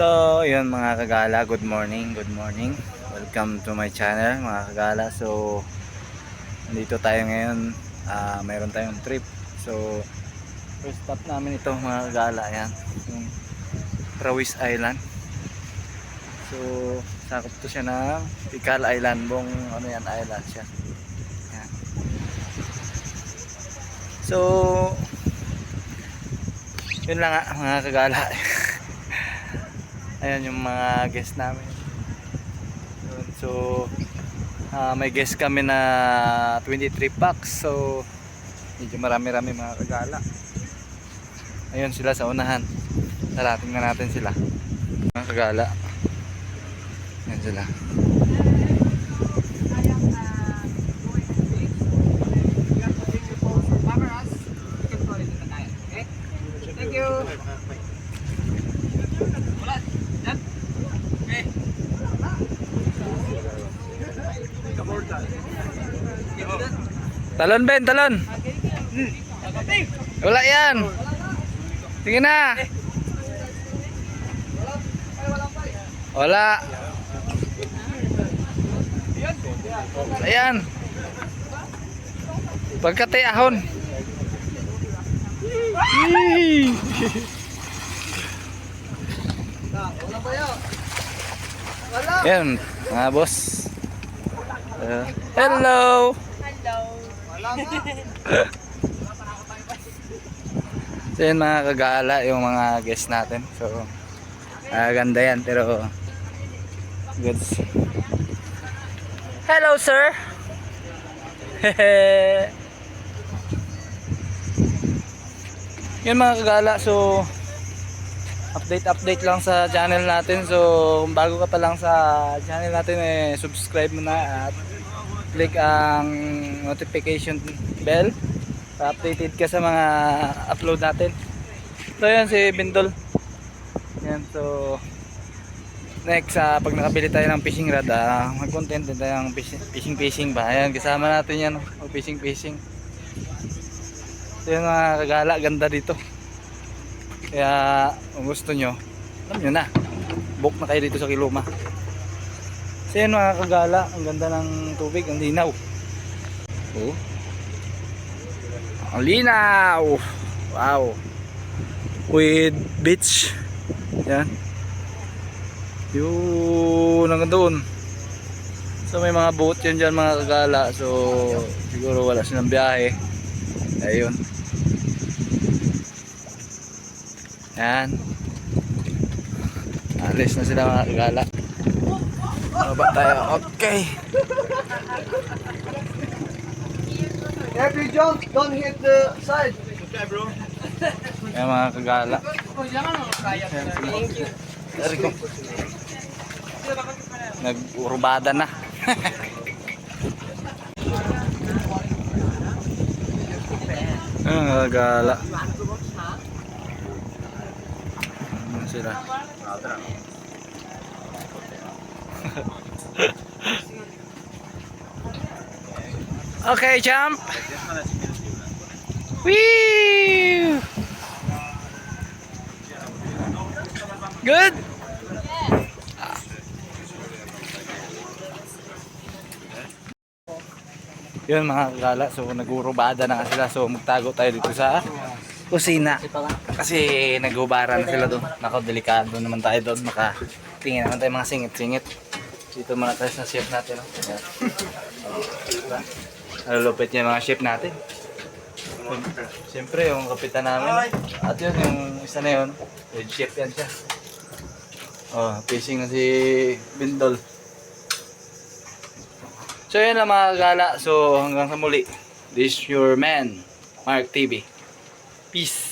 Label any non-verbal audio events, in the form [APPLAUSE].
So, yun mga kagala, good morning, good morning. Welcome to my channel mga kagala. So, nandito tayo ngayon. Ah, mayroon tayong trip. So, first stop namin ito mga kagala. Ayan, yung Rawis Island. So, sakop to siya ng Tikal Island. Buong ano yan, island siya. Ayan. So, yun lang nga mga kagala. [LAUGHS] Ayan yung mga guest namin. So, ah, may guest kami na 23 packs. So, medyo marami-rami mga kagala. Ayun sila sa unahan. Tara, tingnan natin sila. Mga kagala. Ayan sila. Thank you. Talon Ben, talon. Wala yan. Sige na. Wala. Ayan. Pagkati ahon. Yee. Yan, mga boss. Uh, hello. [LAUGHS] So yun mga kagala yung mga guest natin. So ah, ganda yan pero goods. Hello sir. [LAUGHS] yun mga kagala so update update lang sa channel natin. So kung bago ka pa lang sa channel natin eh subscribe mo na at click ang notification bell para updated ka sa mga upload natin. So yan si Bindol. Yan so next ah, pag nakabili tayo ng fishing rod ah, mag-content din tayo ng fishing, fishing ba. Ayan kasama natin yan mag fishing fishing. So yun mga kagala ganda dito. Kaya kung gusto nyo, alam nyo na. Book na kayo dito sa Kiluma. So yun mga kagala, ang ganda ng tubig, ang linaw. Oh. Ang linaw! Wow! With beach. Yan. Yun, hanggang doon. So may mga boat yan dyan mga kagala. So siguro wala silang biyahe. Ayun. Yan. Alis na sila mga kagala. Baba tayo. Okay. You jump, don't hit the side. Yan mga kagala. Thank you. Dari ko. Nag-urubada na. [LAUGHS] Yan mga kagala. Ano sila? [LAUGHS] okay, jump. Wee! Good. Yun mga kagala, so nagurubada na sila so magtago tayo dito sa kusina. Kasi nagubaran na sila doon. Nako, delikado naman tayo doon. Maka tingin naman tayo mga singit-singit. Dito muna tayo sa chef natin. No? Nalulupit niya yung mga chef natin. Siyempre, yung kapitan namin. At yun, yung isa na yun. Head chef yan siya. Oh, fishing na si Bindol. So yun lang mga kagala. So hanggang sa muli. This is your man, Mark TV. Peace.